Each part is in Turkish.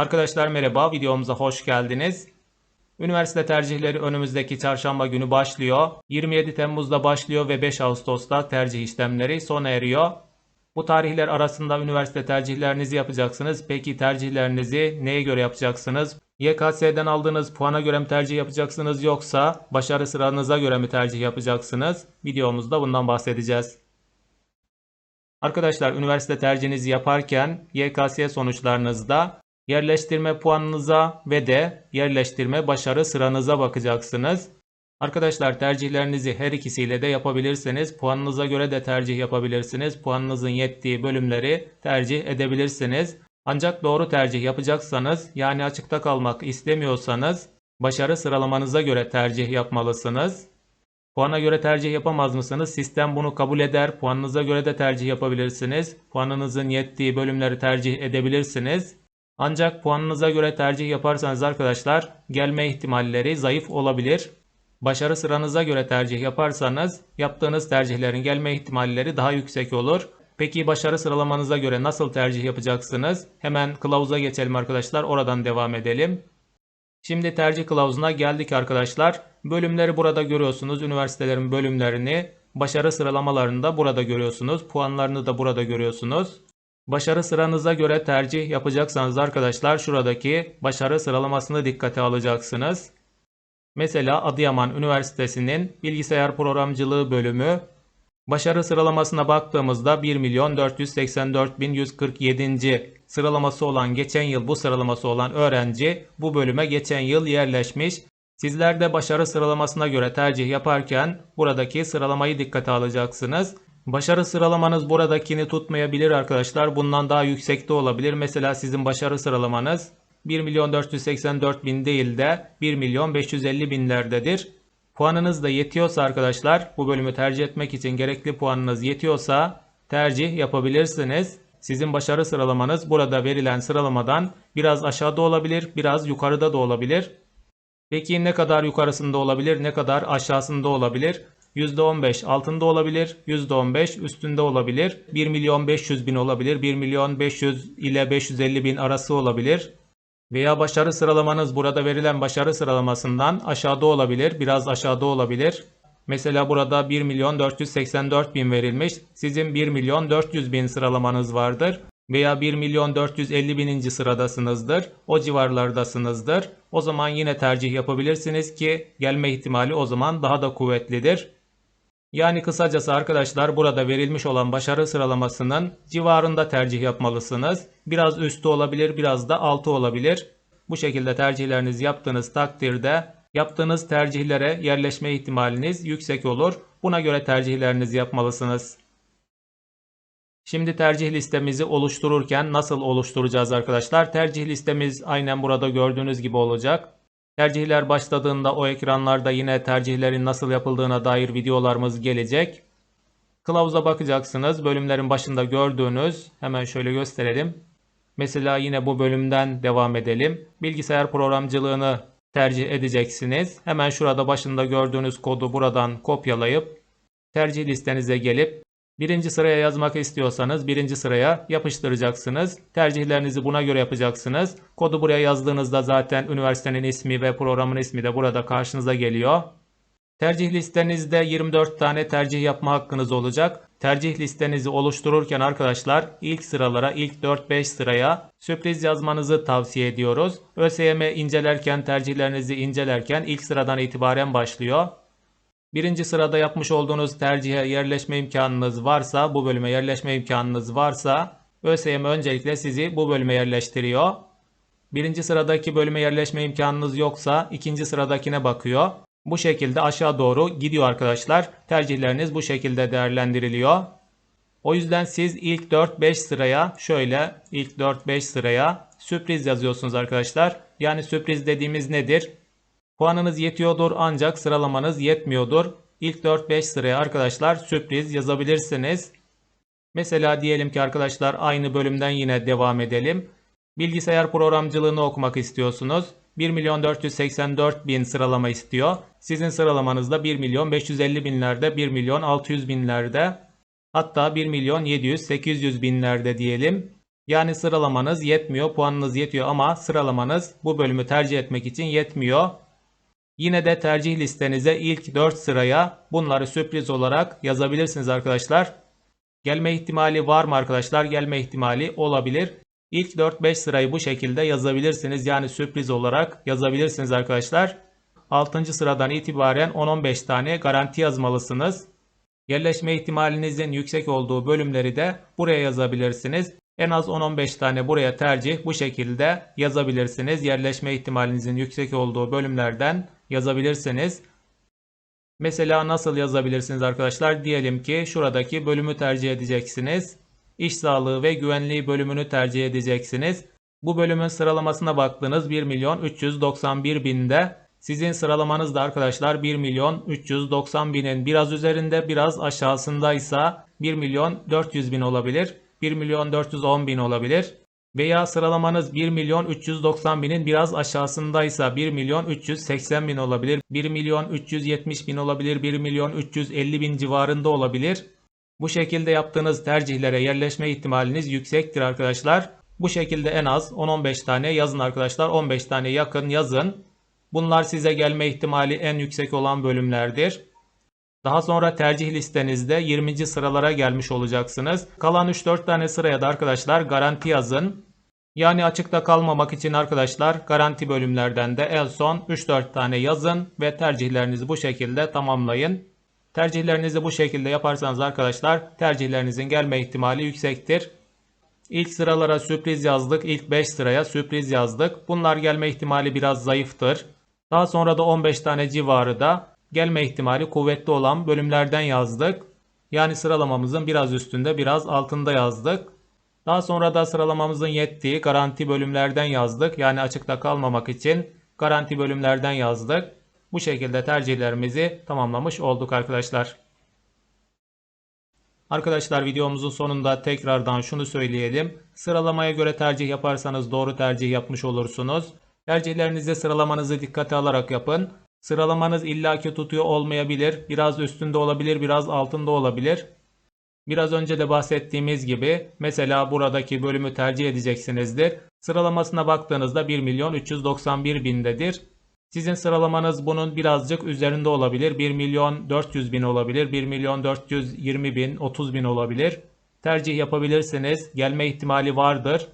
Arkadaşlar merhaba, videomuza hoş geldiniz. Üniversite tercihleri önümüzdeki çarşamba günü başlıyor. 27 Temmuz'da başlıyor ve 5 Ağustos'ta tercih işlemleri sona eriyor. Bu tarihler arasında üniversite tercihlerinizi yapacaksınız. Peki tercihlerinizi neye göre yapacaksınız? YKS'den aldığınız puana göre mi tercih yapacaksınız yoksa başarı sıranıza göre mi tercih yapacaksınız? Videomuzda bundan bahsedeceğiz. Arkadaşlar üniversite tercihinizi yaparken YKS sonuçlarınızda yerleştirme puanınıza ve de yerleştirme başarı sıranıza bakacaksınız. Arkadaşlar tercihlerinizi her ikisiyle de yapabilirsiniz. Puanınıza göre de tercih yapabilirsiniz. Puanınızın yettiği bölümleri tercih edebilirsiniz. Ancak doğru tercih yapacaksanız yani açıkta kalmak istemiyorsanız başarı sıralamanıza göre tercih yapmalısınız. Puana göre tercih yapamaz mısınız? Sistem bunu kabul eder. Puanınıza göre de tercih yapabilirsiniz. Puanınızın yettiği bölümleri tercih edebilirsiniz. Ancak puanınıza göre tercih yaparsanız arkadaşlar gelme ihtimalleri zayıf olabilir. Başarı sıranıza göre tercih yaparsanız yaptığınız tercihlerin gelme ihtimalleri daha yüksek olur. Peki başarı sıralamanıza göre nasıl tercih yapacaksınız? Hemen kılavuza geçelim arkadaşlar. Oradan devam edelim. Şimdi tercih kılavuzuna geldik arkadaşlar. Bölümleri burada görüyorsunuz. Üniversitelerin bölümlerini, başarı sıralamalarını da burada görüyorsunuz. Puanlarını da burada görüyorsunuz. Başarı sıranıza göre tercih yapacaksanız arkadaşlar şuradaki başarı sıralamasını dikkate alacaksınız. Mesela Adıyaman Üniversitesi'nin bilgisayar programcılığı bölümü başarı sıralamasına baktığımızda 1 milyon 484 bin 147. sıralaması olan geçen yıl bu sıralaması olan öğrenci bu bölüme geçen yıl yerleşmiş. Sizler de başarı sıralamasına göre tercih yaparken buradaki sıralamayı dikkate alacaksınız. Başarı sıralamanız buradakini tutmayabilir arkadaşlar. Bundan daha yüksekte olabilir. Mesela sizin başarı sıralamanız 1 milyon 484 bin değil de 1 milyon 550 binlerdedir. Puanınız da yetiyorsa arkadaşlar bu bölümü tercih etmek için gerekli puanınız yetiyorsa tercih yapabilirsiniz. Sizin başarı sıralamanız burada verilen sıralamadan biraz aşağıda olabilir, biraz yukarıda da olabilir. Peki ne kadar yukarısında olabilir, ne kadar aşağısında olabilir? %15 altında olabilir, %15 üstünde olabilir, 1 milyon 500 bin olabilir, 1 milyon 500 ile 550 bin arası olabilir. Veya başarı sıralamanız burada verilen başarı sıralamasından aşağıda olabilir, biraz aşağıda olabilir. Mesela burada 1 milyon 484 bin verilmiş, sizin 1 milyon 400 bin sıralamanız vardır. Veya 1 milyon 450 bininci sıradasınızdır, o civarlardasınızdır. O zaman yine tercih yapabilirsiniz ki gelme ihtimali o zaman daha da kuvvetlidir. Yani kısacası arkadaşlar burada verilmiş olan başarı sıralamasının civarında tercih yapmalısınız. Biraz üstü olabilir, biraz da altı olabilir. Bu şekilde tercihlerinizi yaptığınız takdirde yaptığınız tercihlere yerleşme ihtimaliniz yüksek olur. Buna göre tercihlerinizi yapmalısınız. Şimdi tercih listemizi oluştururken nasıl oluşturacağız arkadaşlar? Tercih listemiz aynen burada gördüğünüz gibi olacak. Tercihler başladığında o ekranlarda yine tercihlerin nasıl yapıldığına dair videolarımız gelecek. Kılavuza bakacaksınız. Bölümlerin başında gördüğünüz hemen şöyle gösterelim. Mesela yine bu bölümden devam edelim. Bilgisayar programcılığını tercih edeceksiniz. Hemen şurada başında gördüğünüz kodu buradan kopyalayıp tercih listenize gelip Birinci sıraya yazmak istiyorsanız birinci sıraya yapıştıracaksınız. Tercihlerinizi buna göre yapacaksınız. Kodu buraya yazdığınızda zaten üniversitenin ismi ve programın ismi de burada karşınıza geliyor. Tercih listenizde 24 tane tercih yapma hakkınız olacak. Tercih listenizi oluştururken arkadaşlar ilk sıralara ilk 4-5 sıraya sürpriz yazmanızı tavsiye ediyoruz. ÖSYM incelerken tercihlerinizi incelerken ilk sıradan itibaren başlıyor. Birinci sırada yapmış olduğunuz tercihe yerleşme imkanınız varsa, bu bölüme yerleşme imkanınız varsa ÖSYM öncelikle sizi bu bölüme yerleştiriyor. Birinci sıradaki bölüme yerleşme imkanınız yoksa ikinci sıradakine bakıyor. Bu şekilde aşağı doğru gidiyor arkadaşlar. Tercihleriniz bu şekilde değerlendiriliyor. O yüzden siz ilk 4-5 sıraya şöyle ilk 4-5 sıraya sürpriz yazıyorsunuz arkadaşlar. Yani sürpriz dediğimiz nedir? Puanınız yetiyordur ancak sıralamanız yetmiyordur. İlk 4-5 sıraya arkadaşlar sürpriz yazabilirsiniz. Mesela diyelim ki arkadaşlar aynı bölümden yine devam edelim. Bilgisayar programcılığını okumak istiyorsunuz. 1 milyon 484 bin sıralama istiyor. Sizin sıralamanızda 1 milyon 550 binlerde, 1 milyon 600 binlerde, hatta 1 milyon 700 800 binlerde diyelim. Yani sıralamanız yetmiyor, puanınız yetiyor ama sıralamanız bu bölümü tercih etmek için yetmiyor. Yine de tercih listenize ilk 4 sıraya bunları sürpriz olarak yazabilirsiniz arkadaşlar. Gelme ihtimali var mı arkadaşlar? Gelme ihtimali olabilir. İlk 4-5 sırayı bu şekilde yazabilirsiniz. Yani sürpriz olarak yazabilirsiniz arkadaşlar. 6. sıradan itibaren 10-15 tane garanti yazmalısınız. Yerleşme ihtimalinizin yüksek olduğu bölümleri de buraya yazabilirsiniz. En az 10-15 tane buraya tercih bu şekilde yazabilirsiniz. Yerleşme ihtimalinizin yüksek olduğu bölümlerden yazabilirsiniz. Mesela nasıl yazabilirsiniz arkadaşlar? Diyelim ki şuradaki bölümü tercih edeceksiniz. İş sağlığı ve güvenliği bölümünü tercih edeceksiniz. Bu bölümün sıralamasına baktığınız 1 milyon 391 binde sizin sıralamanız da arkadaşlar 1 milyon 390 binin biraz üzerinde biraz aşağısındaysa 1 milyon 400 bin olabilir. 1 milyon 410 bin olabilir. Veya sıralamanız 1 milyon 390 binin biraz aşağısındaysa 1 milyon 380 bin olabilir. 1 milyon 370 bin olabilir. 1 milyon 350 bin civarında olabilir. Bu şekilde yaptığınız tercihlere yerleşme ihtimaliniz yüksektir arkadaşlar. Bu şekilde en az 10-15 tane yazın arkadaşlar. 15 tane yakın yazın. Bunlar size gelme ihtimali en yüksek olan bölümlerdir. Daha sonra tercih listenizde 20. sıralara gelmiş olacaksınız. Kalan 3-4 tane sıraya da arkadaşlar garanti yazın. Yani açıkta kalmamak için arkadaşlar garanti bölümlerden de en son 3-4 tane yazın ve tercihlerinizi bu şekilde tamamlayın. Tercihlerinizi bu şekilde yaparsanız arkadaşlar tercihlerinizin gelme ihtimali yüksektir. İlk sıralara sürpriz yazdık. İlk 5 sıraya sürpriz yazdık. Bunlar gelme ihtimali biraz zayıftır. Daha sonra da 15 tane civarı da gelme ihtimali kuvvetli olan bölümlerden yazdık. Yani sıralamamızın biraz üstünde biraz altında yazdık. Daha sonra da sıralamamızın yettiği garanti bölümlerden yazdık. Yani açıkta kalmamak için garanti bölümlerden yazdık. Bu şekilde tercihlerimizi tamamlamış olduk arkadaşlar. Arkadaşlar videomuzun sonunda tekrardan şunu söyleyelim. Sıralamaya göre tercih yaparsanız doğru tercih yapmış olursunuz. Tercihlerinizi sıralamanızı dikkate alarak yapın. Sıralamanız illaki tutuyor olmayabilir. Biraz üstünde olabilir, biraz altında olabilir. Biraz önce de bahsettiğimiz gibi mesela buradaki bölümü tercih edeceksinizdir. Sıralamasına baktığınızda 1 milyon 391 bindedir. Sizin sıralamanız bunun birazcık üzerinde olabilir. 1 milyon 400 bin olabilir. 1 milyon 420 bin, 30 bin olabilir. Tercih yapabilirsiniz. Gelme ihtimali vardır.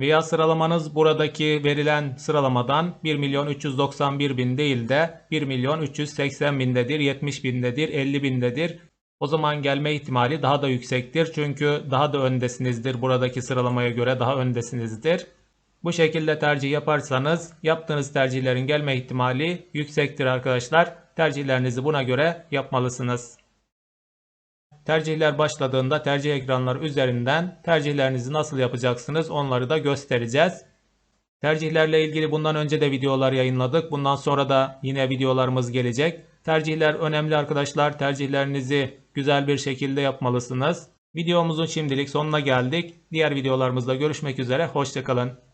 Veya sıralamanız buradaki verilen sıralamadan 1 milyon 391 bin değil de 1 milyon 380 bindedir, 70 bindedir, 50 bindedir. O zaman gelme ihtimali daha da yüksektir. Çünkü daha da öndesinizdir. Buradaki sıralamaya göre daha öndesinizdir. Bu şekilde tercih yaparsanız yaptığınız tercihlerin gelme ihtimali yüksektir arkadaşlar. Tercihlerinizi buna göre yapmalısınız. Tercihler başladığında tercih ekranları üzerinden tercihlerinizi nasıl yapacaksınız onları da göstereceğiz. Tercihlerle ilgili bundan önce de videolar yayınladık. Bundan sonra da yine videolarımız gelecek. Tercihler önemli arkadaşlar. Tercihlerinizi güzel bir şekilde yapmalısınız. Videomuzun şimdilik sonuna geldik. Diğer videolarımızda görüşmek üzere. Hoşçakalın.